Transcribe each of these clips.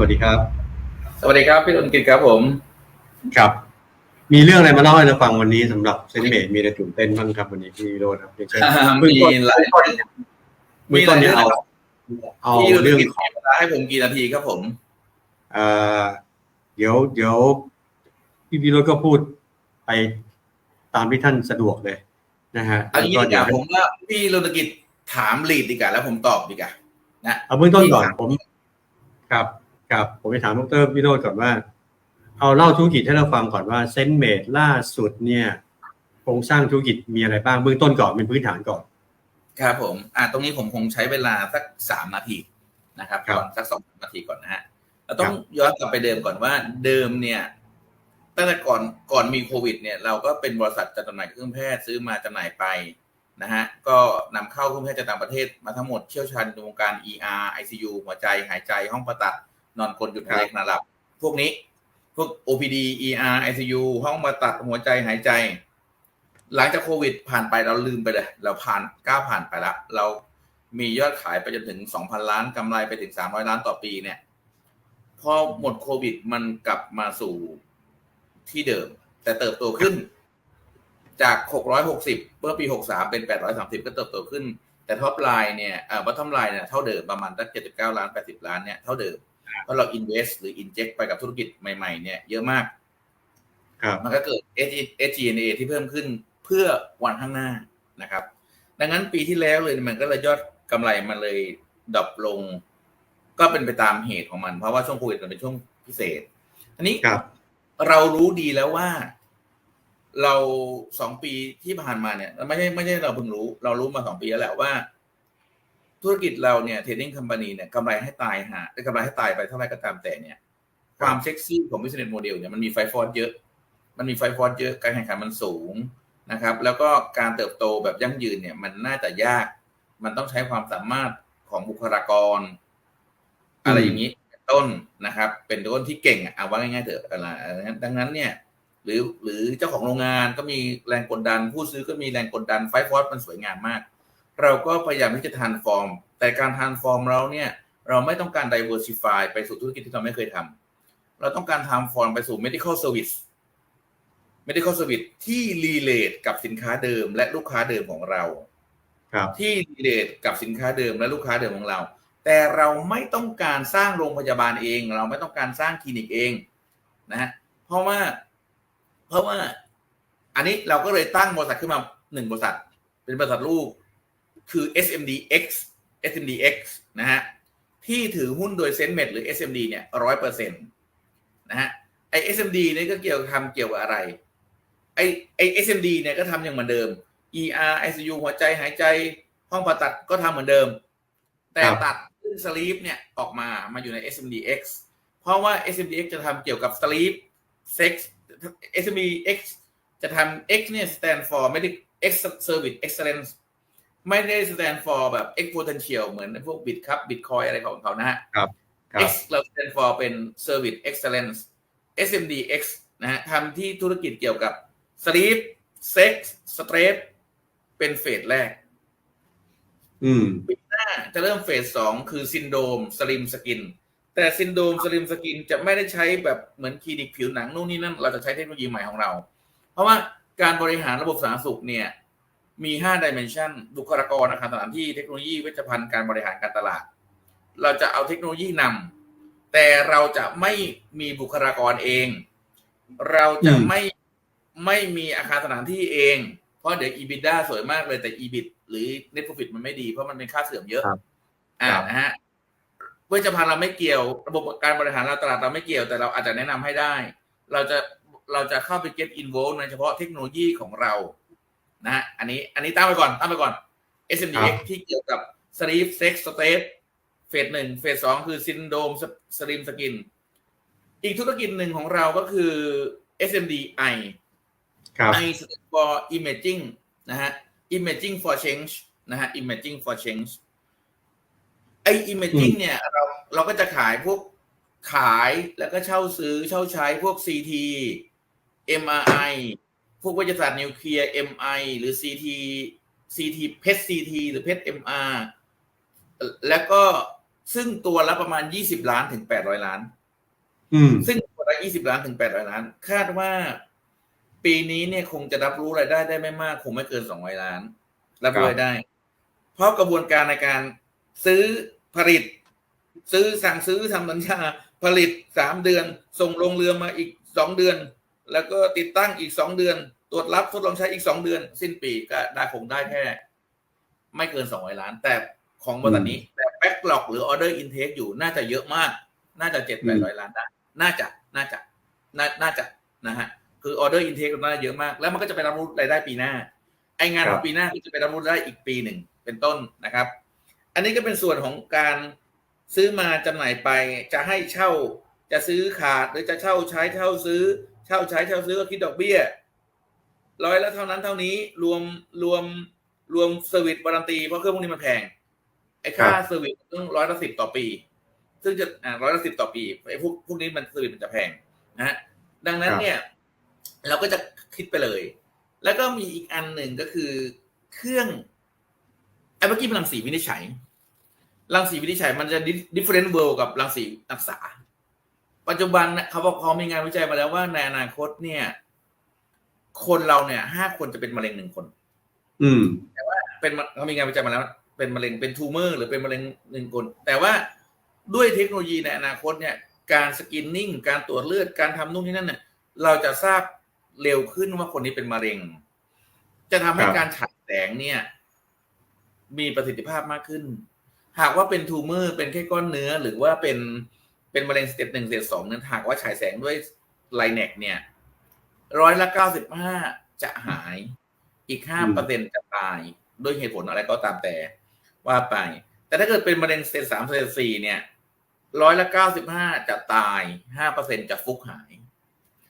ครับสวัสดีครับ สวัสดีครับ พี่ดนกิจครับผม ครับ มีเรื่องอะไรมาเล่าให้เราฟังวันนี้สำหรับเซนเมดมีอะไรตื่นเต้นบ้างครับวันนี้พี่โรดครับอย่างเช่นมีหลายเมื่อต้นเนี่ยเอาเอาพี่ดนเรื่องกิจมีเวลาให้ผมกี่นาทีครับผมเอ่อเดี๋ยวเดี๋ยวพี่พี่โรดก็พูดไปตามที่ท่านสะดวกเลยนะฮะอันนี้ก็ดีกเดี๋ยว่าวผมว่าพี่ดนกิจถามลีดดีกว่าแล้วผมตอบดีกว่านะเอาเบื้องต้นก่อนพี่ถามผม ครับ ครับผมจะถามดรพี่โรดก่อนว่า เอาเล่าธุรกิจให้เราฟังก่อนว่าเซนเมดล่าสุดเนี่ยโครงสร้างธุรกิจมีอะไรบ้างเบื้องต้นก่อนเป็นพื้นฐานก่อน ครับผมอ่าตรงนี้ผมคงใช้เวลาสักสามนาทีนะครับครับก่อนสักสองนาทีก่อนนะฮะเราต้องย้อนกลับไปเดิมก่อนว่าเดิมเนี่ยตั้งแต่ก่อนก่อนมีโควิด เนี่ยเราก็เป็นบริษัทจัดจำหน่ายเครื่องแพทย์ซื้อมาจำหน่ายไปนะฮะก็นำเข้าเครื่องแพทย์จากต่างประเทศมาทั้งหมดเชี่ยวชาญในวงการ ER ICU หัวใจหายใจห้องผ่าตัด นอนกลหยุดหายใจขณะหลับ พวกนี้พวก OPD ER ICU ห้องผ่าตัดหัวใจหายใจ หลังจากโควิดผ่านไปเราลืมไปเลย เราผ่านก้าวผ่านไปละเรามียอดขายไปจนถึง2,000ล้านกำไรไปถึง300ล้านต่อปีเนี่ยพอหมดโควิดมันกลับมาสู่ที่เดิม แต่เติบโตขึ้น จาก 660 เมื่อปี 63 เป็น 830 ก็เติบโตขึ้น แต่ท็อปไลน์เนี่ยเอ่อวัตถุไลน์เนี่ยเท่าเดิมประมาณสัก79 ล้าน 80 ล้านเนี่ยเท่าเดิม เพราะเรา invest หรือ inject ไปกับธุรกิจใหม่ๆเนี่ยเยอะมาก ครับ มันก็เกิด SG&A ที่เพิ่มขึ้นเพื่อวันข้างหน้านะครับ ดังนั้นปีที่แล้วเลยมันก็เลยยอดกำไรมันเลยดรอปลง ก็เป็นไปตามเหตุของมัน เพราะว่าช่วงโควิดมันเป็นช่วงพิเศษ อันนี้ครับ เรารู้ดีแล้วว่าเราสองปีที่ผ่านมาเนี่ยไม่ใช่ไม่ใช่เราเพิ่งรู้ เรารู้มาสองปีแล้วแหละว่า ธุรกิจเราเนี่ยเทรดดิ้งค o m พานีเนี่ยกำไรให้ตายหาได้กำไรให้ตายไปเท่าไหร่ก็ตามแต่เนี่ย ความเซ็กซี่ของ business model เนี่ยมันมีไฟฟอร์เยอะ มันมีไฟฟอร์เยอะการแข่งขันมันสูงนะครับ แล้วก็การเติบโตแบบยั่งยืนเนี่ย มันน่าจะยาก มันต้องใช้ความสามารถของบุคลากร อะไรอย่างนี้เป็นต้นนะครับ เป็นต้นที่เก่งอะเอาว่าง่ายๆเถอะอะไรดังนั้นเนี่ยหรือหรือเจ้าของโรงงานก็มีแรงกดดัน ผู้ซื้อก็มีแรงกดดันไฟฟอร์มันสวยงามมาก เราก็พยายามที่จะทานฟอร์ม แต่การทานฟอร์มเราเนี่ย เราไม่ต้องการ diversify ไปสู่ธุรกิจที่เราไม่เคยทำเราต้องการทำฟอร์มไปสู่ medical service medical service ที่รีเลทกับสินค้าเดิมและลูกค้าเดิมของเราครับที่รีเลทกับสินค้าเดิมและลูกค้าเดิมของเรา แต่เราไม่ต้องการสร้างโรงพยาบาลเอง เราไม่ต้องการสร้างคลินิกเองนะฮะเพราะว่า เพราะว่า อันนี้เราก็เลยตั้งบริษัทขึ้นมาหนึ่งบริษัท เป็นบริษัทลูก คือ SMDX SMDX นะฮะที่ถือหุ้นโดยเซนเมดหรือ SMD เนี่ยร้อยเปอร์เซ็นต์นะฮะไอ SMD เนี่ยก็เกี่ยวทำเกี่ยวกับอะไร ไอไอ SMD เนี่ยก็ทำอย่างเหมือนเดิม ER ICU หัวใจหายใจห้องผ่าตัดก็ทำเหมือนเดิม แต่ตัดขึ้นสลีปเนี่ยออกมามาอยู่ใน SMDX เพราะว่า SMDX จะทำเกี่ยวกับสลีปเซ็ก SMDX จะทำ X เนี่ย stand for ไม่ได้ X service excellence ไม่ได้ stand for แบบ X potential เหมือนพวก bit ครับ bitcoin อะไรของเขานะฮะครับ X เรา stand for เป็น service excellence SMDX นะฮะทำที่ธุรกิจเกี่ยวกับ sleep sex stress เป็นเฟสแรก อืมปีหน้าจะเริ่มเฟสสองคือซินโดมสลิมสกิน แต่ซินโดมสลิมสกินจะไม่ได้ใช้แบบเหมือนคลินิกผิวหนังนู่นนี่นั่น เราจะใช้เทคโนโลยีใหม่ของเรา เพราะว่าการบริหารระบบสาธารณสุขเนี่ย มี5 dimension บุคลากรอาคารสถานที่เทคโนโลยีเวชภัณฑ์การบริหารการตลาด เราจะเอาเทคโนโลยีนำแต่เราจะไม่มีบุคลากรเอง เราจะอืมไม่ไม่มีอาคารสถานที่เอง เพราะเดี๋ยว EBITDA สวยมากเลยแต่ EBIT หรือ Net Profit มันไม่ดีเพราะมันเป็นค่าเสื่อมเยอะครับอ่าครับนะฮะเวชภัณฑ์เราไม่เกี่ยว ระบบการบริหารเราตลาดเราไม่เกี่ยวแต่เราอาจจะแนะนำให้ได้ เราจะเราจะเข้าไป get involved ในเฉพาะเทคโนโลยีของเรา นะฮะอันนี้อันนี้ตั้งไปก่อนตั้งไปก่อน SMDX ที่เกี่ยวกับ sleep sex state เฟสหนึ่งเฟสสองคือ syndrome slim skin อีกธุรกิจหนึ่งของเราก็คือ SMDI ครับ I stand for imaging นะฮะ imaging for change นะฮะ imaging for change ไอ imaging เนี่ยเราเราก็จะขายพวกขายแล้วก็เช่าซื้อเช่าใช้พวก CT MRI พวกวิทยาศาสตร์นิวเคลียร์ MI หรือ CT CT PET CT หรือ PET MR แล้วก็ซึ่งตัวละประมาณยี่สิบล้านถึงแปดร้อยล้านอืมซึ่งตัวละยี่สิบล้านถึงแปดร้อยล้าน คาดว่าปีนี้เนี่ยคงจะรับรู้รายได้ได้ไม่มาก คงไม่เกินสองร้อยล้าน รับรู้รายได้ เพราะกระบวนการในการซื้อผลิต ซื้อสั่งซื้อทำสัญญาผลิตสามเดือน ส่งลงเรือมาอีกสองเดือน แล้วก็ติดตั้งอีกสองเดือน ตรวจรับทดลองใช้อีกสองเดือน สิ้นปีก็ได้คงได้แค่ ไม่เกินสองร้อยล้าน แต่ของบริษัทนี้แต่แบ็กหลอกหรือออเดอร์อินเทคอยู่น่าจะเยอะมาก น่าจะเจ็ดแปดร้อยล้านได้น่าจะน่าจะน่าน่าจะนะฮะคือออเดอร์อินเทคน่าจะเยอะมาก แล้วมันก็จะไปรับรู้รายได้ปีหน้าไองานคขรัอบงปีหน้าก็จะไปรับรู้ได้อีกปีหนึ่งเป็นต้นนะครับ อันนี้ก็เป็นส่วนของการซื้อมาจำหน่ายไปจะให้เช่าจะซื้อขาดหรือจะเช่าใช้เช่าซื้อเช่าใช้เช่าซื้อก็คิดดอกเบี้ยร้อยละเท่านั้นเท่านี้รวมรวมรวมเซอร์วิสวารันตีเพราะเครื่องพวกนี้มันแพง ไอ้ค่าครับเซอร์วิสต้องร้อยละสิบต่อปี ซึ่งจะอ่าร้อยละสิบต่อปีไอ้พวกพวกนี้มันเซอร์วิสมันจะแพงนะฮะดังนั้นเนี่ย เราก็จะคิดไปเลย แล้วก็มีอีกอันหนึ่งก็คือเครื่องไอ้เมื่อกี้เป็นรังสีวินิจฉัยรังสีวินิจฉัยมันจะ different world กับรังสีรักษา ปัจจุบันเนี่ยเขาบอกเขามีงานวิจัยมาแล้วว่าในอนาคตเนี่ย คนเราเนี่ยห้าคนจะเป็นมะเร็งหนึ่งคน อืมเป็นมะเขามีงานวิจัยมาแล้ว เป็นมะเร็งเป็นทูเมอร์ หรือเป็นมะเร็งหนึ่งคน แต่ว่าด้วยเทคโนโลยีในอนาคตเนี่ย การสกินนิ่ง การตรวจเลือดการทำนู่นนี่นั่นเนี่ยเราจะทราบเร็วขึ้นว่าคนนี้เป็นมะเร็ง จะทำให้ครับการฉายแสงเนี่ย มีประสิทธิภาพมากขึ้น หากว่าเป็นทูเมอร์ เป็นแค่ก้อนเนื้อหรือว่าเป็น เป็นมะเร็งสเต็ปหนึ่งสเต็ปสองนั้นหากว่าฉายแสงด้วยไลเน็กเนี่ยร้อยละเก้าสิบห้าจะหาย อีกห้าเปอร์เซ็นจะตาย ด้วยเหตุผลอะไรก็ตามแต่ว่าไป แต่ถ้าเกิดเป็นมะเร็งสเต็ปสามสเต็ปสี่เนี่ยร้อยละเก้าสิบห้าจะตายห้าเปอร์เซ็นจะฟุกหาย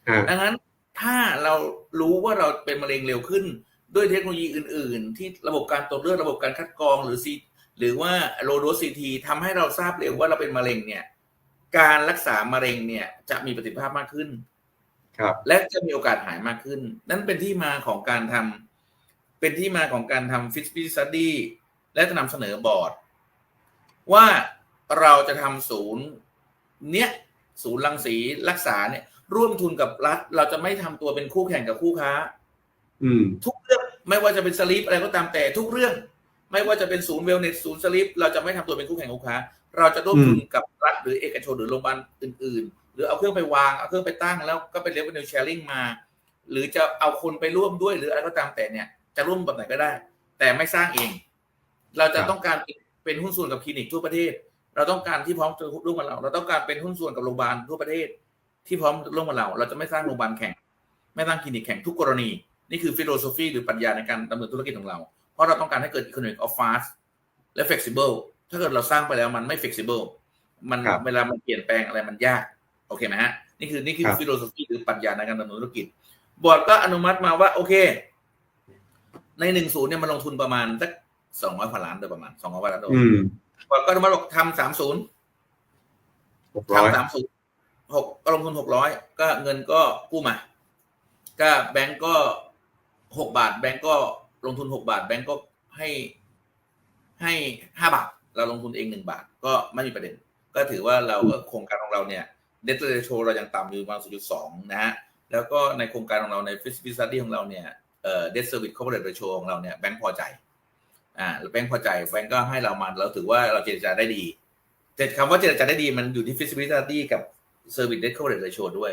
อ่าดังนั้นถ้าเรารู้ว่าเราเป็นมะเร็งเร็วขึ้น ด้วยเทคโนโลยีอื่น ๆ ที่ระบบการตรวจเลือดระบบการคัดกรองหรือซีหรือว่าโลโดซีทีทำให้เราทราบเร็วว่าเราเป็นมะเร็งเนี่ย การรักษามะเร็งเนี่ย จะมีประสิทธิภาพมากขึ้น ครับ และจะมีโอกาสหายมากขึ้น นั่นเป็นที่มาของการทำเป็นที่มาของการทำฟิสบิสตดี้และจะนำเสนอบอร์ด ว่าเราจะทำศูนย์ เนี้ยศูนย์รังสีรักษาเนี่ย ร่วมทุนกับรัฐ เราจะไม่ทำตัวเป็นคู่แข่งกับคู่ค้า อืม ทุกเรื่องไม่ว่าจะเป็นสลิปอะไรก็ตามแต่ทุกเรื่อง ไม่ว่าจะเป็นศูนย์เวลเนสศูนย์สลิปเราจะไม่ทำตัวเป็นคู่แข่งคู่ค้า เราจะร่วมทุนกับรัฐหรือเอกชนหรือโรงพยาบาลอื่น ๆ หรือเอาเครื่องไปวางเอาเครื่องไปตั้งแล้วก็เป็น revenue sharing มา หรือจะเอาคนไปร่วมด้วยหรืออะไรก็ตามแต่เนี่ย จะร่วมแบบไหนก็ได้ แต่ไม่สร้างเอง เราจะครับต้องการเป็นหุ้นส่วนกับคลินิกทั่วประเทศ เราต้องการที่พร้อมจะร่วมกับเรา เราต้องการเป็นหุ้นส่วนกับโรงพยาบาลทั่วประเทศ ที่พร้อมร่วมกับเรา เราจะไม่สร้างโรงพยาบาลแข่ง ไม่สร้างคลินิกแข่งทุกกรณี นี่คือฟิโลโซฟีหรือปรัชญาในการดำเนินธุรกิจของเรา เพราะเราต้องการให้เกิด economic of fast และ flexible ถ้าเกิดเราสร้างไปแล้วมันไม่ flexible มันครับเวลามันเปลี่ยนแปลงอะไรมันยาก โอเคไหมฮะ นี่คือนี่คือครับฟิโลโซฟีหรือปรัชญาในการดำเนินธุรกิจ บอร์ดก็อนุมัติมาว่า โอเค ในหนึ่งศูนย์เนี่ยมันลงทุนประมาณสักสองร้อยกว่าล้านโดยประมาณสองร้อยกว่าล้านโดยอืมบอร์ดก็อนุมัติบอกทำสามศูนย์หกร้อยทำสามศูนย์หกก็ลงทุนหกร้อยก็เงินก็กู้มา ก็แบงก์ก็หกบาท แบงก์ก็ลงทุนหกบาท แบงก์ก็ให้ให้ห้าบาท เราลงทุนเองหนึ่งบาทก็ไม่มีประเด็น ก็ถือว่าเราโครงการของเราเนี่ยเดตเรโชเรายังต่ำอยู่ประมาณ0.2นะฮะแล้วก็ในโครงการของเราในฟิสบิสตี้ของเราเนี่ยเอ่อเดตเซอร์วิสคอร์ปอเรทเรโชของเราเนี่ยแบงก์พอใจอ่าแบงก์พอใจแบงก์ก็ให้เรามาเราถือว่าเราเจรจาได้ดีแต่คำว่าเจรจาได้ดีมันอยู่ที่ฟิสบิสตี้กับเซอร์วิสเดตคอร์ปอเรทเรโชด้วย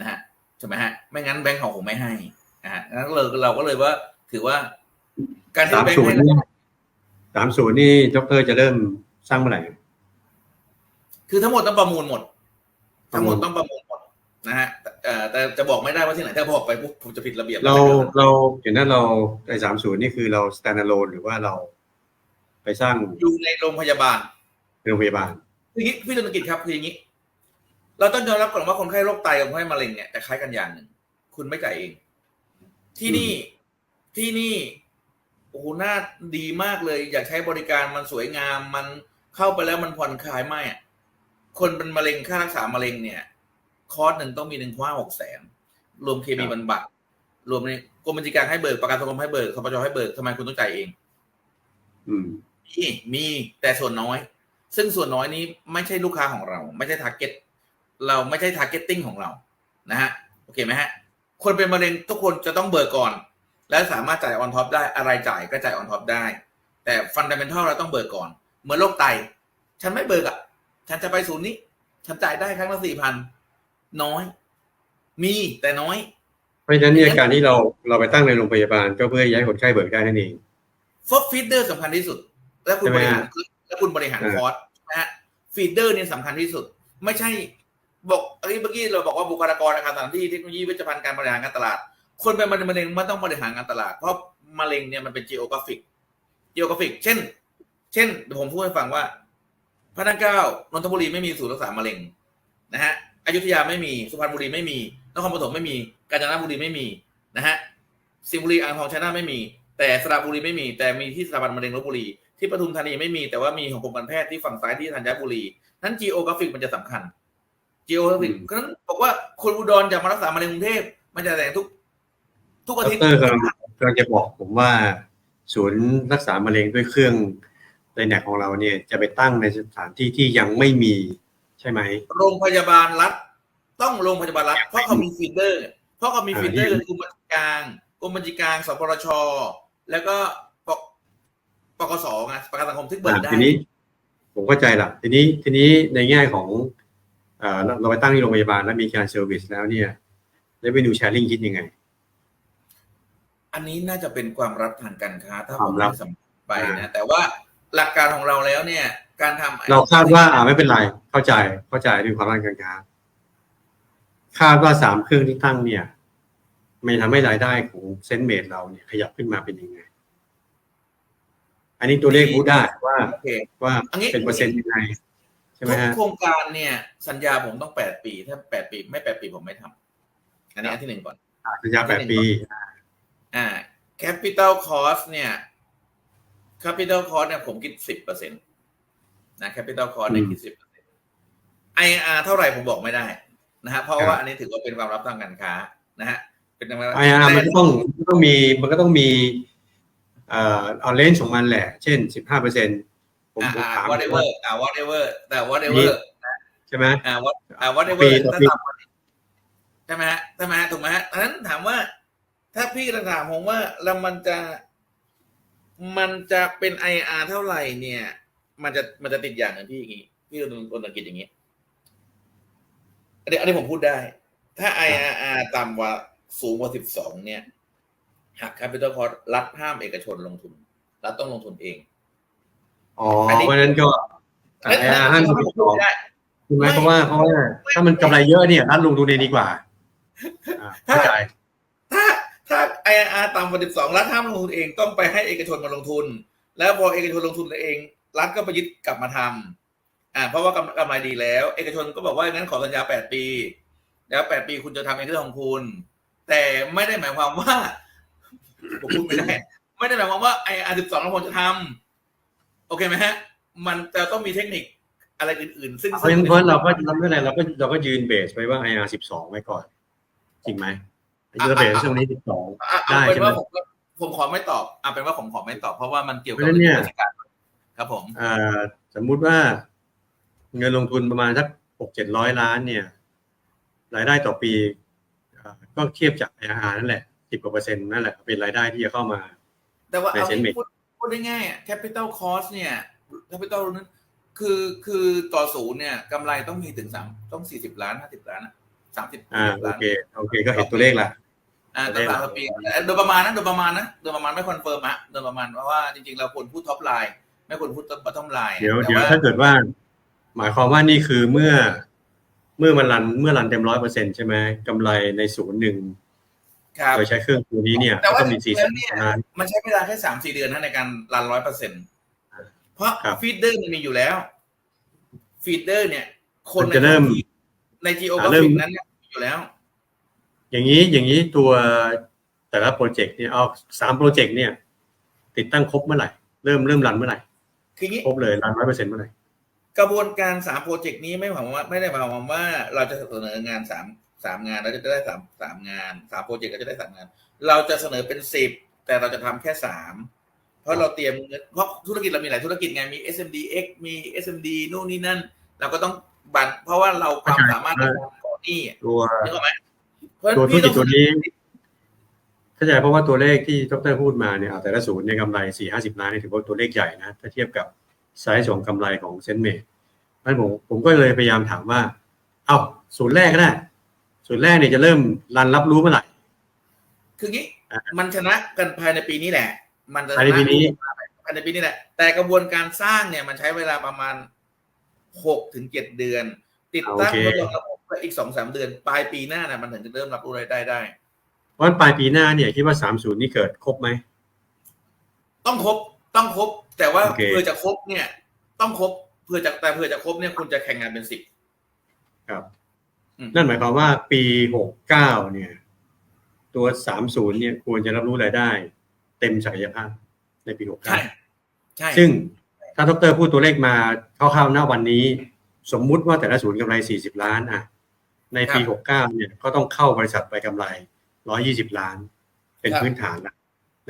นะฮะใช่ไหมฮะไม่งั้นแบงก์เขาคงไม่ให้นะฮะงั้นเราเราก็เลยว่าถือว่าการที่แบงศูก์ให้ สามศูนย์นี่ดรจะเริ่มสร้างเมื่อไหร่ คือทั้งหมดต้องประมูลหมด ทั้งหมดประมูลต้องประมูลหมดนะฮะเอ่อแต่จะบอกไม่ได้ว่าที่ไหนถ้าบอกไปปุ๊บผมจะผิดระเบียบ เราเราเห็นนั้นเราไอ้สามศูนย์นี่คือเรา stand alone หรือว่าเราไปสร้างอยู่ในโรงพยาบาลโรงพยาบาลคืออย่างนี้พี่ธนกิจครับคืออย่างนี้ เราต้องยอมรับก่อนว่าคนไข้โรคไตกับคนไข้มะเร็งเนี่ยจะคล้ายกันอย่างหนึ่งคุณไม่จ่ายเอง ที่นี่ที่นี่ โอ้โหน่าดีมากเลย อยากใช้บริการมันสวยงามมันเข้าไปแล้วมันผ่อนคลายไหมอะคนเป็นมะเร็งค่ารักษามะเร็งเนี่ย คอร์สหนึ่งต้องมีหนึ่งคว้าหกแสนรวมเคมีครับบำบัดรวมในกรมบัญชีกลารให้เบิกประกันสังคมให้เบิกสปชให้เบิกทำไมคุณต้องจ่ายเอง อืมมีมีแต่ส่วนน้อย ซึ่งส่วนน้อยนี้ไม่ใช่ลูกค้าของเรา ไม่ใช่ทาร์เก็ตเราไม่ใช่ทาร์เก็ตติ้งของเรานะฮะโอเคไหมฮะคนเป็นมะเร็งทุกคนจะต้องเบิกก่อน และสามารถจ่ายออนท็อปได้อะไรจ่ายก็จ่ายออนท็อปได้ แต่ฟันดัมเบลทัลเราต้องเบิกก่อน เหมือนโรคไต ฉันไม่เบิกอะ ฉันจะไปศูนย์นี้ ฉันจ่ายได้ครั้งละสี่พันน้อย มีแต่น้อย เพราะฉะนั้นเนี่ยการที่เราเราไปตั้งในโรงพยาบาล ก็เพื่อย้ายคนไข้เบิกได้นั่นเองฟอสฟีดเดอร์สำคัญที่สุด และคุณใช่บไหมริหารฮะและคุณบริหารอ่าคอร์สนะฮะฟีดเดอร์เนี่ยสำคัญที่สุด ไม่ใช่บอกเอ้ยเมื่อกี้เราบอกว่าบุคลากรอาคารสถานที่เทคโนโลยีวิจภัณฑ์การบริหารการตลาด คนเป็นมะเร็งไม่ต้องบริหารการตลาด เพราะมะเร็งเนี่ยมันเป็น geographic geographic เช่น เช่นเดี๋ยวผมพูดให้ฟังว่าพระนั่งเกล้านนทบุรีไม่มีศูนย์รักษามะเร็งนะฮะอยุธยาไม่มีสุพรรณบุรีไม่มีนครปฐมไม่มีกาญจนบุรีไม่มีนะฮะสิงห์บุรีอ่างทองชัยนาทไม่มี แต่สระบุรีไม่มี แต่มีที่สถาบันมะเร็งลบบุรีที่ปทุมธานีไม่มีแต่ว่ามีของกรมการแพทย์ที่ฝั่งซ้ายที่ธัญบุรีนั้น geographic มันจะสำคัญ geographic อืมเพราะฉะนั้นบอกว่าคนอุดรจะมารักษามะเร็งกรุงเทพมันจะแต่งทุก ทุกอาดทิตย์รกำลังกำลังจะบอกผมว่า ศูนย์รักษามะเร็งด้วยเครื่องในแนกของเราเนี่ยจะไปตั้งในสถานที่ที่ยังไม่มีใช่ไหม โรงพยาบาลรัฐ ต้องโรงพยาบาลรัฐ เพราะเขามีฟีดเดอร์ เพราะเขามีอ่าฟีดเดอร์นี่กรมบัญชีกลางกรมบัญชีกลางสปรช แล้วก็ปปกสไงประกันสังคมที่เบิกอ่าได้ทีนี้ ผมเข้าใจละทีนี้ทีนี้ในแง่ของเอ่อเราเราไปตั้งที่โรงพยาบาลแล้วมีการเซอร์วิสแล้วเนี่ย revenue sharing คิดยังไง อันนี้น่าจะเป็นความลับทางการค้า ถ้าคผวามมลับไม่สัมภาษณ์ไปนะแต่ว่าหลักการของเราแล้วเนี่ย การทำเราคาดว่าอ่าไม่เป็นไรเข้าใจเข้าใจด้วยความรักการค้าคาดว่าสามเครื่องที่ตั้งเนี่ยไม่ทำให้รายได้ของเซนเมดเราเนี่ยขยับขึ้นมาเป็นยังไง อันนี้ตัวเลขพูดได้ว่าโอเคว่าอันนี้เป็นเปอร์เซ็นต์ยังไงใช่ไหมทุกฮะโครงการเนี่ย สัญญาผมต้องแปดปี ถ้าแปดปี ไม่แปดปีผมไม่ทำอันนี้อันที่หนึ่งก่อนสัญญาแปดปี อ่า capital cost เนี่ย capital cost เนี่ยผมคิดสิบเปอร์เซ็นตนะ capital cost เนี่ยอืมคิดสิบเปอร์เซ็นต์ IR เท่าไหร่ผมบอกไม่ได้นะฮะเพราะครับว่าอันนี้ถือว่าเป็นความลับทางการค้านะฮะเป็นความลับไออาร์มันก็ต้องมันก็ต้องมีมันก็ต้องมีเอ่อเอาเลนส์ของมันแหละ เช่นสิบห้าเปอร์เซ็นผมอ่าผมอ่าถาม whatever อ่า whatever แต่นี่ whatever ใช่ไหมอ่า what อ่า whatever ปีต่อถ้าปีตามใช่ไหมฮะใช่ไหมฮะถูกไหมฮะอันนั้นถามว่า ถ้าพี่จะถามผมว่าแล้วมันจะมันจะเป็น IR เท่าไหร่เนี่ย มันจะมันจะติดอย่างหนึงพี่อย่างนี้พี่คนคนสังเกตอย่างนี้อันนี้อันนี้ผมพูดได้ ถ้า IRR ต่ำกว่าสูงกว่าสิบสองเนี่ยหัก capital cost รัฐห้ามเอกชนลงทุน รัฐต้องลงทุนเอง อ๋อเพราะฉะนั้นก็ไออาร์ห้าสิบสองได้ใช่ไหมเพราะว่าเพราะว่า ถ้ามันกำไรเยอะเนี่ยรัฐลงทุนเองดีกว่าอ่าเข้าใจถ้าถ้า IRR ต่ำกว่า12 รัฐห้ามลงทุนเองต้องไปให้เอกชนมาลงทุน แล้วพอเอกชนลงทุนเอง รัฐก็ไปยึดกลับมาทำอ่าเพราะว่ากำกำไรดีแล้ว เอกชนก็บอกว่างั้นขอสัญญา 8 ปี แล้ว 8 ปีคุณจะทำเองเรื่องของคุณ แต่ไม่ได้หมายความว่าผมพูดไม่ได้ไม่ได้หมายความว่า IRR 12เราควรจะทำโอเคไหมฮะ มันจะต้องมีเทคนิคอะไรอื่นๆ ซึ่งเพราะฉะนั้นเราก็เราไม่ไรเราก็เราก็ยืนเบสไว้ว่า IR สิบสองไว้ก่อน จริงไหม ยืนเบสช่วงนี้สิบสองอะเอาได้เป็นใช่ไหมว่าผมผมขอไม่ตอบเอาเป็นว่าผมขอไม่ตอบเพราะว่ามันเกี่ยวกับเพราะฉะนั้นเนี่ยราชการครับผมอ่าสมมุติว่า เงินลงทุนประมาณสักหกเจ็ดร้อยล้านเนี่ย รายได้ต่อปีอ่าก็เทียบจาก IR นั่นแหละสิบกว่าเปอร์เซ็นต์นั่นแหละ เป็นรายได้ที่จะเข้ามา แต่ว่าในเอา Senate พูดพูดได้ง่ายๆ capital cost เนี่ย capital นั้นคือคือต่อศูนย์เนี่ยกำไรต้องมีถึงสามต้องสี่สิบล้านห้าสิบล้านสามสิบอ่าโอล้านเคโอเคก็เห็นตัวเลขละ อ่าต้องตามต่อปีเอ่อโดยประมาณนะโดยประมาณนะโดยประมาณไม่คอนเฟิร์มอะโดยประมาณเพราะว่าจริงๆเราควรพูดท็อปไลน์ไม่ควรพูดบอททอมไลน์เดี๋ยวแต่เดี๋ยวว่าถ้าเกิดว่า หมายความว่านี่คือเมื่อ เมื่อมันรันเมื่อรันเต็มร้อยเปอร์เซ็นต์ใช่ไหมกำไรในศูนย์หนึ่งครับโดยใช้เครื่องตัวนี้เนี่ยแต่ก็ว่าต้องมีสี่แล้สิบวเนี่ยล้านมันใช้เวลาแค่สามสี่เดือนนะในการรันร้อยเปอร์เซ็นต์เพราะครับฟีดเดอร์มันมีอยู่แล้วฟีดเดอร์เนี่ย คนมันจะเริ่มในจีโออ่าก็เริ่มฟิกนั้นเนี่ยมีอยู่แล้ว อย่างนี้อย่างนี้ตัวแต่ละโปรเจกต์เนี่ยเอาสามโปรเจกต์เนี่ย ติดตั้งครบเมื่อไหร่ เริ่มเริ่มรันเมื่อไหร่คืออย่างนี้ครบเลยรันร้อยเปอร์เซ็นต์เมื่อไหร่กระบวนการสามโปรเจกต์นี้ไม่หมายความว่าไม่ได้หมายความว่าเราจะเสนองานสามสามงานเราจะได้สามสามงานสามโปรเจกต์เราจะได้สามงาน เราจะเสนอเป็นสิบแต่เราจะทำแค่สามเพราะเราเตรียมเงินเพราะธุรกิจเรามีหลายธุรกิจไงมี SMDX มี SMD นู่นนี่นั่น เราก็ต้องบันเพราะว่าเราความสามารถในการก่อหนี้ตัวนึกออกไหมเพราะฉะ ตัวนั้นธุรพี่กิต้จองตัวนี้เข้าใจเพราะว่าตัวเลขที่ดรพูดมาเนี่ยเอาแต่ละศูนย์เนี่ยกำไรสี่ห้าสิบล้านเนี่ยถือว่าตัวเลขใหญ่นะถ้าเทียบกับไซส์ของกำไรของเซนเมดนั้นผมผมก็เลยพยายามถามว่า เอาศูนย์แรกก็ได้ศูนย์แรกเนี่ยจะเริ่มรันรับรู้เมื่อไหร่ คืองี้อ่ามันชนะกันภายในปีนี้แหละ มันจะภายในปีนี้ภายในปีนี้แหละ แต่กระบวนการสร้างเนี่ยมันใช้เวลาประมาณหกถึงเจ็ดเดือน ติดตั้งโอเคทดลองระบบก็ อีกสองสามเดือน ปลายปีหน้านะมันถึงจะเริ่มรับรู้รายได้ได้เพราะฉะนั้นปลายปีหน้าเนี่ยคิดว่าสามศูนย์นี่เกิดครบไหม ต้องครบต้องครบ แต่ว่าโอเคเพื่อจะครบเนี่ย ต้องครบเพื่อจะแต่เพื่อจะครบเนี่ยคุณจะแข่งงานเป็นสิบครับอืมนั่นหมายความว่าปีหกเก้าเนี่ย ตัวสามศูนย์เนี่ยควรจะรับรู้รายได้ เต็มศักยภาพในปีหกเก้าใช่ใช่ซึ่งถ้าดรพูดตัวเลขมาคร่าวๆณวันนี้ สมมุติว่าแต่ละศูนย์กำไร40ล้านอะ ในปี 69 เนี่ยก็ต้องเข้าบริษัทไปกำไร 120 ล้าน เป็นพื้นฐานนะ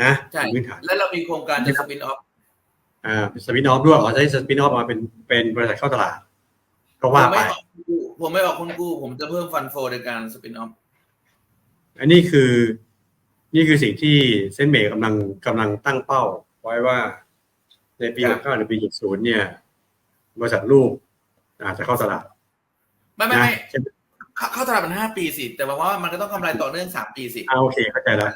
นะใช่เป็นพื้นฐาน แล้วเรามีโครงการจะสปินออฟอ่าสปินออฟด้วยอ๋อใช้สปินออฟมาเป็นเป็นบริษัทเข้าตลาดก็ผมว่าไปไม่ออกคนกู้ผมไม่ออกคนกู้ ผมจะเพิ่มฟันโฟในการสปินออฟอันนี้คือ นี่คือสิ่งที่เส้นเมย์กำลังกำลังตั้งเป้า ไว้ว่าในปี 69 หรือปี 70 เนี่ย บริษัทลูกอาจจะเข้าตลาด ไม่ไม่นะไม่ใช่ไหม เข้าเข้าตลาดมันห้าปีสิ แต่ว่ามันก็ต้องกำไรต่อเนื่องสามปีสิอ่าโอเคเข้าใจแล้ว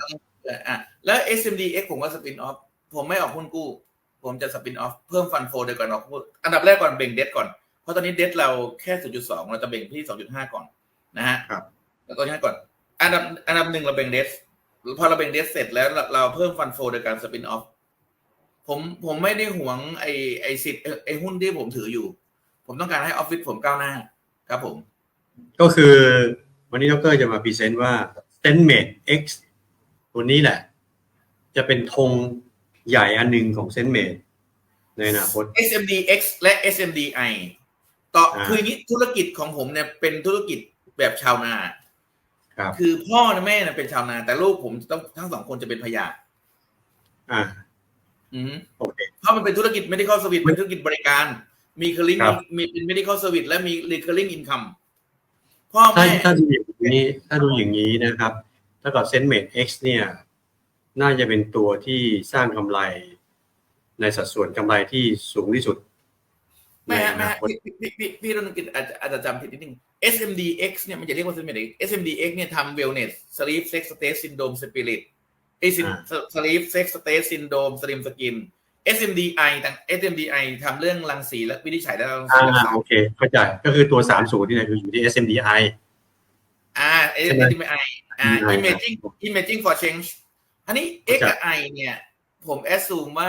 เอออะแล้ว SMDX ผมก็สปินออฟผมไม่ออกหุ้นกู้ ผมจะสปินออฟเพิ่มฟันโฟโดยก่อนออกหุ้นอันดับแรกก่อนเบ่งเดทก่อน เพราะตอนนี้เดทเราแค่0.2เราจะเบ่งที่2.5ก่อนนะฮะครับแล้วก็ให้ก่อน อันดับอันดับหนึ่งเราเบ่งเดทพอเราเบ่งเดทเสร็จแล้วเราเราเพิ่มฟันโฟโดยการสปินออฟผมผมไม่ได้หวงไอไอสิทธิ์ไอ้ไอหุ้นที่ผมถืออยู่ ผมต้องการให้ออฟฟิศผมก้าวหน้า ครับผม ก็คือวันนี้ดรจะมาพรีเซนต์ว่า s t e n m a d e X ตัวนี้แหละ จะเป็นธงใหญ่อันหนึ่งของ s t e n m a d e ในอนาคต SMDX และ SMDI ต่ออ่าคืออย่างนี้ธุรกิจของผมเนี่ยเป็นธุรกิจแบบชาวนาครับคือพ่อและแม่เนี่ยเป็นชาวนา แต่ลูกผมต้องทั้งสองคนจะเป็นพยาอ่า อืมโอเคเพราะมันเป็นธุรกิจ medical service เป็นธุรกิจบริการ มี recurring ครับมีเป็น medical service และมี recurring income พ่อ ถ้าแม่ถ้าดูอย่างนี้ถ้าดูอย่างนี้นะครับถ้ากับ s e n m a d e X เนี่ย น่าจะเป็นตัวที่สร้างกำไร ในสัดส่วนกำไรที่สูงที่สุดในไม่ฮะอไม่นาฮะคตพี่พี่พี่พี่รณกิจอาจจะอาจจะจำผิดนิดนึง SMDX เนี่ยมันจะเรียกว่า SMDX SMDX เนี่ยทำ wellness sleep sex state syndrome spirit ไอซิน sleep sex state syndrome slim skin SMDI ต่าง SMDI ทำเรื่องรังสีและวินิจฉัยและรังสีอ่ารักษาโอเคเข้าใจก็คือตัว 30นี่นะคืออยู่ที่ SMDI อ่าใช่ไหม SMDI อ่า SMDI imaging imaging for change อันนี้ X กับ I เนี่ย ผมแอ s ซูมว่า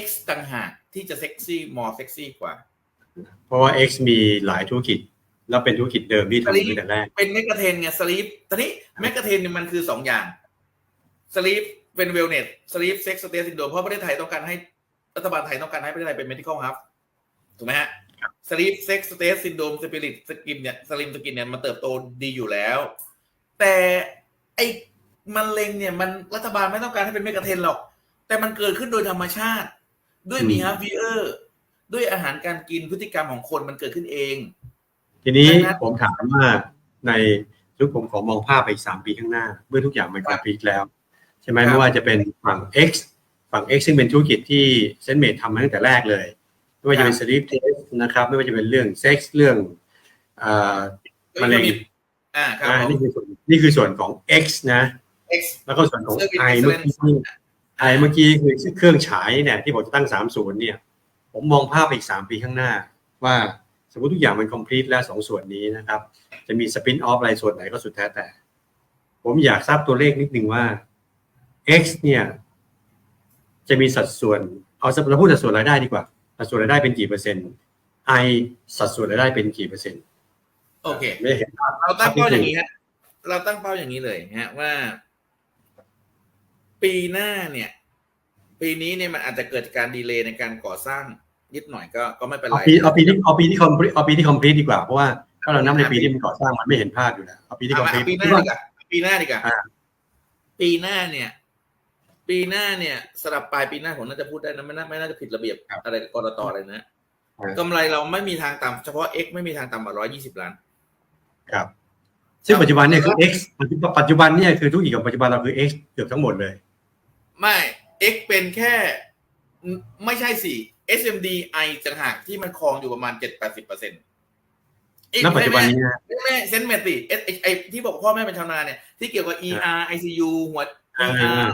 X ต่างหากที่จะเซ็กซี่ more sexy กว่า เพราะว่า X มีหลายธุรกิจ แล้วเป็นธุรกิจเดิมที่ทำตั้งแต่แรกเป็นเมกะเทนไงสลีปตอนนี้เมกะเทนเนี่ยมันคือสองอย่างสลีป เป็นเวลเนสสลีปเซ็กสเตซินโดเพราะประเทศไทยต้องการให้รัฐบาลไทยต้องการให้ประเทศไทยเป็น medical hub ถูกไหมฮะสลีปเซ็กสเตซินโดมสปิริตสกินเนี่ยสลิมสกินเนี่ยมันเติบโตดีอยู่แล้ว แต่ไอ้มันเล็งเนี่ยมันรัฐบาลไม่ต้องการให้เป็นเมกะเทนหรอก แต่มันเกิดขึ้นโดยธรรมชาติ ด้วยมีอืมฮาร์ฟีเออร์ด้วยอาหารการกินพฤติกรรมของคนมันเกิดขึ้นเอง ทีนี้ดังนั้นผมถามว่าในยุคผมขอมองภาพไปอีกสามปีข้างหน้า เมื่อทุกอย่างมันคอมพลีทแล้ว ใช่ไหมครับไม่ว่าจะเป็นฝั่ง X ฝั่ง X ซึ่งเป็นธุรกิจที่เซนเมดทำมาตั้งแต่แรกเลย ไม่ว่าจะเป็นสลีปเทสนะครับไม่ว่าจะเป็นเรื่องเซ็กซ์เรื่องอ่ามะเร็งอ่าครับอ่าผมนี่คือส่วนนี่คือส่วนของ X นะ X แล้วก็ส่วนของ Service I เมื่อกี้ excellence ไอเมื่อกี้คือเครื่องฉายเนี่ยที่ผมจะตั้ง 30 เนี่ย ผมมองภาพไปอีก 3 ปีข้างหน้า ว่าสมมติทุกอย่างมัน complete แล้วสองส่วนนี้นะครับ จะมีสปินออฟอะไรส่วนไหนก็สุดแท้แต่ ผมอยากทราบตัวเลขนิดนึงว่า X เนี่ย จะมีสัดส่วน เอาเราพูดสัดส่วนรายได้ดีกว่า สัดส่วนรายได้เป็นกี่เปอร์เซ็นต์ I สัดส่วนรายได้เป็นกี่เปอร์เซ็นต์ โอเค ไม่ได้เห็นภาพเราตั้งเป้าอย่างนี้ฮะเราตั้งเป้าอย่างนี้เลยฮะว่า ปีหน้าเนี่ย ปีนี้เนี่ยมันอาจจะเกิดการดีเลย์ในการก่อสร้างนิดหน่อยก็ก็ไม่เป็นเอาไรปีเอาปีที่เอาปีที่ complete เอาปีที่ complete ดีกว่าเพราะว่าถ้าเรานับในปีที่มันก่อสร้างมันไม่เห็นภาพอยู่แล้วเอาปีที่เอามา complete เอาปีหน้าดีกว่าปีหน้าดีกว่าอ่าปีหน้าเนี่ย ปีหน้าเนี่ยสลับปลายปีหน้าผมน่าจะพูดได้นะไม่น่าไม่น่าจะผิดระเบียบครับอะไรกรตอะไรนะกำไรเราไม่มีทางต่ำเฉพาะ X ไม่มีทางต่ำกว่าร้อยยี่สิบล้าน ครับ ซึ่งปัจจุบันเนี่ยคือ x ปัจจุบันปัจจุบันเนี่ยคือธุรกิจของปัจจุบันเราคือ x เกือบทั้งหมดเลย ไม่ X เป็นแค่ไม่ใช่สิ SMDI ต่างหากที่มันครองอยู่ประมาณเจ็ดแปดสิบเปอร์เซ็นต์ณปัจจุบันนี้นะแม่เซนเมติ S ไอที่บอกพ่อแม่เป็นชาวนาเนี่ยที่เกี่ยวกับ ER ICU หัวอ่า ER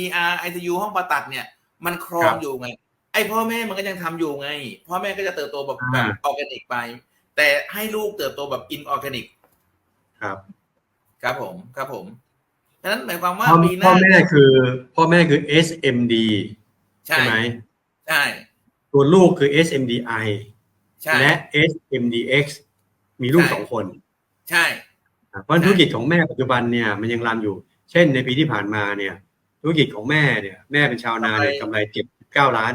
ER ICU ห้องผ่าตัดเนี่ย มันครอครังบอยู่ไง ไอพ่อแม่มันก็ยังทำอยู่ไง พ่อแม่ก็จะเติบโตแบบอ่าแบบออร์แกนิกไป แต่ให้ลูกเติบโตแบบอินออร์แกนิก ครับ ครับผม ครับผมฉะนั้นหมายความว่าพ่อปีหพ่อน้าแม่คือ พ่อแม่คือ SMD ใช่ใช่ไหมใช่ตัวลูกคือ SMDI ใช่และ SMDX มีลูกใช่สองคน ใช่ เพราะฉะนั้นธุรกิจของแม่ปัจจุบันเนี่ยมันยังรันอยู่ เช่นในปีที่ผ่านมาเนี่ย ธุรกิจของแม่เนี่ย แม่เป็นชาวนาเนี่ยกำไรเจ็ดเก้าล้าน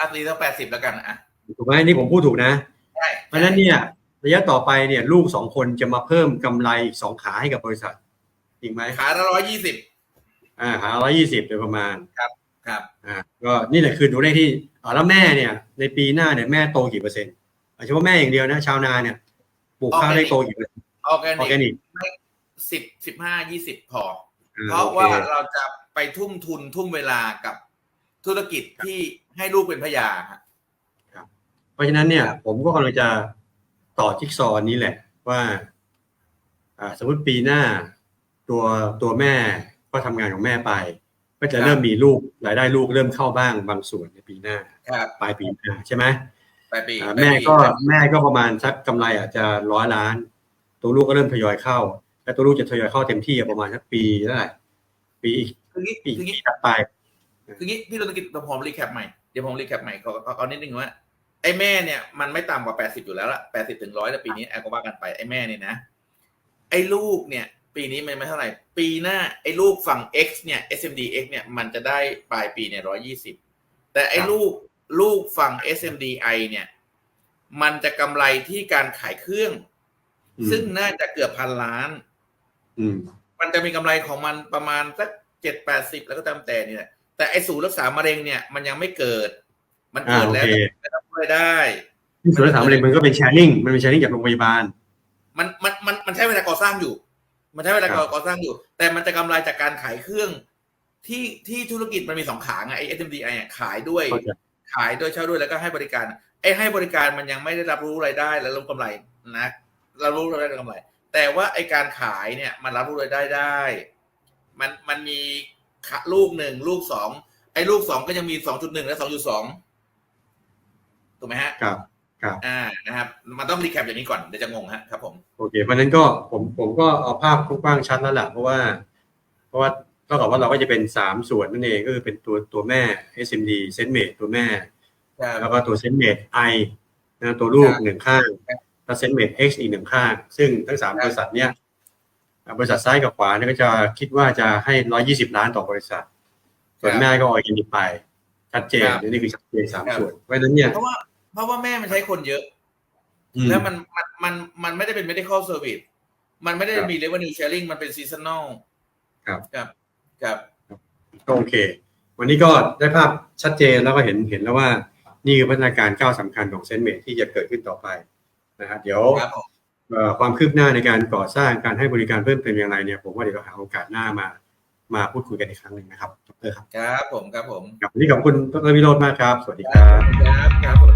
อัตรีต้องแปดสิบแล้วกันอะถูกไหมนี่ผมพูดถูกนะใช่เพราะฉะนั้นเนี่ย ระยะต่อไปเนี่ยลูกสองคนจะมาเพิ่มกำไรอีกสองขาให้กับบริษัทจริงไหมขาละร้อยยี่สิบอ่าขาร้อยยี่สิบโดยประมาณครับอ่าก็นี่แหละคือตัวเลขที่อ่าแล้วแม่เนี่ย ในปีหน้าเนี่ยแม่โตกี่เปอร์เซ็นต์เอาเฉพาะแม่อย่างเดียวนะ ชาวนาเนี่ยปลูกข้าวได้โตกี่เปอร์เซ็นต์ออร์แกออร์แกนิกนิกสิบสิบห้ายี่สิบพออ่เพราะโอคว่าเราจะ ไปทุ่มทุนทุ่มเวลากับธุรกิจที่ให้ลูกเป็นพยาฮะเพราะฉะนั้นเนี่ยครับผมก็กำลังจะต่อจิ๊กซอว์อันนี้แหละว่าอ่าสมมติปีหน้าตัวตัวแม่ก็ทำงานของแม่ไป ก็จะเริ่มมีลูกรายได้ลูกเริ่มเข้าบ้างบางส่วนในปีหน้าครับปลายปีหน้าใช่ไหมปลายปีอ่าปลายแม่ปีก็แม่ก็ประมาณสักกำไรอาจจะร้อยล้าน ตัวลูกก็เริ่มทยอยเข้า แล้วตัวลูกจะทยอยเข้าเต็มที่อะประมาณสักปีเท่าไหร่ปีอีก คืองี้ปีคืองี้ที่ถัดไปคืองี้พี่ธุรกิจเดี๋ยวผมรีแคปใหม่เดี๋ยวผมรีแคปใหม่ขอขอเอานิดนึงว่าไอ้แม่เนี่ยมันไม่ต่ำกว่าแปดสิบอยู่แล้วละแปดสิบถึงร้อยแล้วปีนี้แอลก็ว่ากันไปไอ้แม่เนี่ยนะไอ้ลูกเนี่ย ปีนี้มันไม่เท่าไหร่ ปีหน้าไอ้ลูกฝั่ง X เนี่ย SMD X เนี่ยมันจะได้ปลายปีเนี่ยร้อยี่สิบแต่ไอ้ครับลูกลูกฝั่ง SMDI เนี่ย มันจะกำไรที่การขายเครื่องอืมซึ่งน่าจะเกือบพันล้านอืมมันจะมีกำไรของมันประมาณสัก เจ็ดแปดสิบแล้วก็ตามแต่เนี่ย แต่ไอ้ศูนย์รักษามะเร็งเนี่ยมันยังไม่เกิด มันเกิดแล้วอ่าโอเคแต่ไม่รับรายได้ที่สุดแล้วถามอะไรมันก็เป็นแชร์ลิงมันเป็นแชร์ลิงจากโรงพยาบาล มันมันมันมันใช้เวลาก่อสร้างอยู่ มันใช้เวลาครับก่อสร้างอยู่ แต่มันจะกำไรจากการขายเครื่องที่ที่ธุรกิจมันมีสองขาไงไอ้ SMDI อะขายด้วยเข้าใจขายด้วยเช่าด้วยแล้วก็ให้บริการไอ้ให้บริการมันยังไม่ได้รับรู้รายได้ และรับกำไรนะเรารู้รายได้และกำไร แต่ว่าไอ้การขายเนี่ยมันรับรู้รายได้ได้ มันมันมีขาลูกหนึ่งลูกสองไอ้ลูกสองก็ยังมีสองจุดหนึ่งและสองจุดสองถูกไหมฮะครับอ่านะครับ มันต้องรีแคปอย่างนี้ก่อนเดี๋ยวจะงงฮะครับผมโอเคเพราะฉะนั้นก็ผมผมก็เอาภาพกว้างๆชัดแล้วแหละเพราะว่า เพราะว่าเท่ากับว่าเราก็จะเป็นสามส่วนนั่นเองก็คือเป็นตัวตัวแม่ SMD เซนเมดตัวแม่ แล้วก็ตัวเซนเมด I นะตัวลูกครับหนึ่งข้างครับแล้วเซนเมด X อีกหนึ่งข้าง ซึ่งทั้งสามครับบริษัทเนี้ยอ่า บริษัทซ้ายกับขวาเนี่ยก็จะคิดว่าจะให้ร้อยี่สิบล้านต่อบริษัท ส่วนแม่ก็ออร์แกนิกไป ชัดเจนครับนี่คือชัดเจนสามครับส่วนเพราะฉะนั้นเนี่ยเพราะว่าเพราะว่าแม่มันใช้คนเยอะอืมแล้วมันมันมันมันไม่ได้เป็น medical service มันไม่ได้ครับมี revenue sharing มันเป็น seasonal ครับครับครับก็โอเค วันนี้ก็ได้ภาพชัดเจนแล้วก็เห็นเห็นแล้วว่านี่คือพัฒนาการก้าวสำคัญของเซนเมดที่จะเกิดขึ้นต่อไปนะฮะเดี๋ยวครับผมเอ่อ ความคืบหน้าในการก่อสร้างการให้บริการเพิ่มเติมอย่างไรเนี่ยผมว่าเดี๋ยวเราหาโอกาสหน้ามามาพูดคุยกันอีกครั้งหนึ่งนะครับดรครับ ครับผมครับผมกับวันนี้ขอบคุณดรวิโรจน์มากครับ สวัสดีครับ ครับครับ